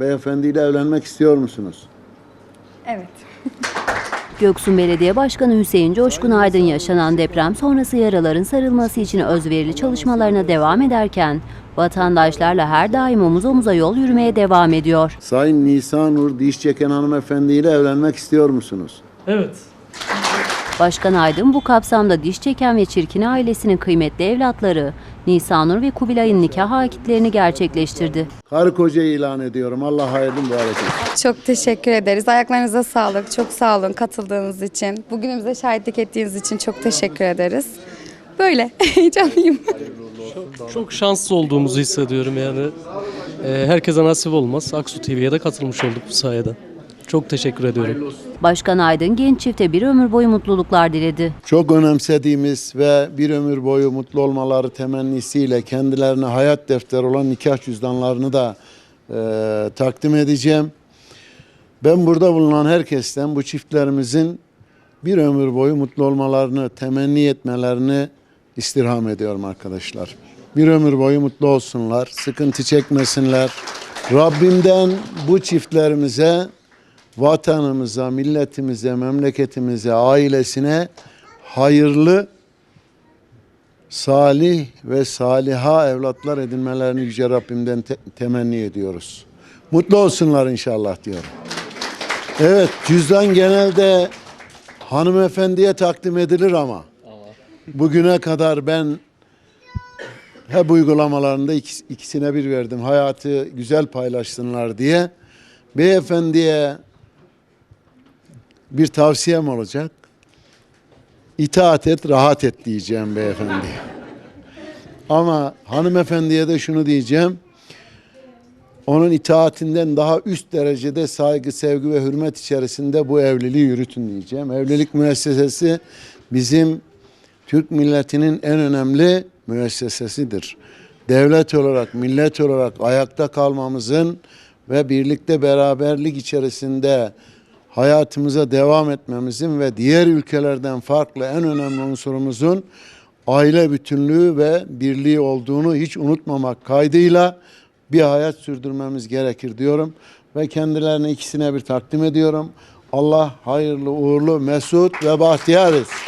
beyefendiyle evlenmek istiyor musunuz? Evet. Göksun Belediye Başkanı Hüseyin Coşkun Aydın yaşanan deprem sonrası yaraların sarılması için özverili çalışmalarına devam ederken vatandaşlarla her daim omuz omuza yol yürümeye devam ediyor. Sayın Nisan Nur diş çeken hanımefendiyle evlenmek istiyor musunuz? Evet. Başkan Aydın bu kapsamda diş çeken ve çirkin ailesinin kıymetli evlatları Nisanur ve Kubilay'ın nikah akitlerini gerçekleştirdi. Karı koca ilan ediyorum. Allah hayırlı mübarek etsin. Çok teşekkür ederiz. Ayaklarınıza sağlık. Çok sağ olun katıldığınız için. Bugünümüze şahitlik ettiğiniz için çok teşekkür ederiz. Böyle heyecanlıyım. Çok şanslı olduğumuzu hissediyorum yani. Ee, herkese nasip olmaz. Aksu TV'ye de katılmış olduk bu sayede. Çok teşekkür ediyorum. Başkan Aydın genç çifte bir ömür boyu mutluluklar diledi. Çok önemsediğimiz ve bir ömür boyu mutlu olmaları temennisiyle kendilerine hayat defteri olan nikah cüzdanlarını da e, takdim edeceğim. Ben burada bulunan herkesten bu çiftlerimizin bir ömür boyu mutlu olmalarını, temenni etmelerini istirham ediyorum arkadaşlar. Bir ömür boyu mutlu olsunlar, sıkıntı çekmesinler. Rabbimden bu çiftlerimize, vatanımıza, milletimize, memleketimize, ailesine hayırlı, salih ve saliha evlatlar edinmelerini Yüce Rabbimden te- temenni ediyoruz. Mutlu olsunlar inşallah diyorum. Evet, cüzdan genelde hanımefendiye takdim edilir ama bugüne kadar ben hep uygulamalarında ikis- ikisine bir verdim. Hayatı güzel paylaşsınlar diye. Beyefendiye bir tavsiyem olacak. İtaat et, rahat et diyeceğim beyefendiye. Ama hanımefendiye de şunu diyeceğim. Onun itaatinden daha üst derecede saygı, sevgi ve hürmet içerisinde bu evliliği yürütün diyeceğim. Evlilik müessesesi bizim Türk milletinin en önemli müessesesidir. Devlet olarak, millet olarak ayakta kalmamızın ve birlikte beraberlik içerisinde hayatımıza devam etmemizin ve diğer ülkelerden farklı en önemli unsurumuzun aile bütünlüğü ve birliği olduğunu hiç unutmamak kaydıyla bir hayat sürdürmemiz gerekir diyorum ve kendilerine ikisine bir takdim ediyorum. Allah hayırlı, uğurlu, mesut ve bahtiyar etsin.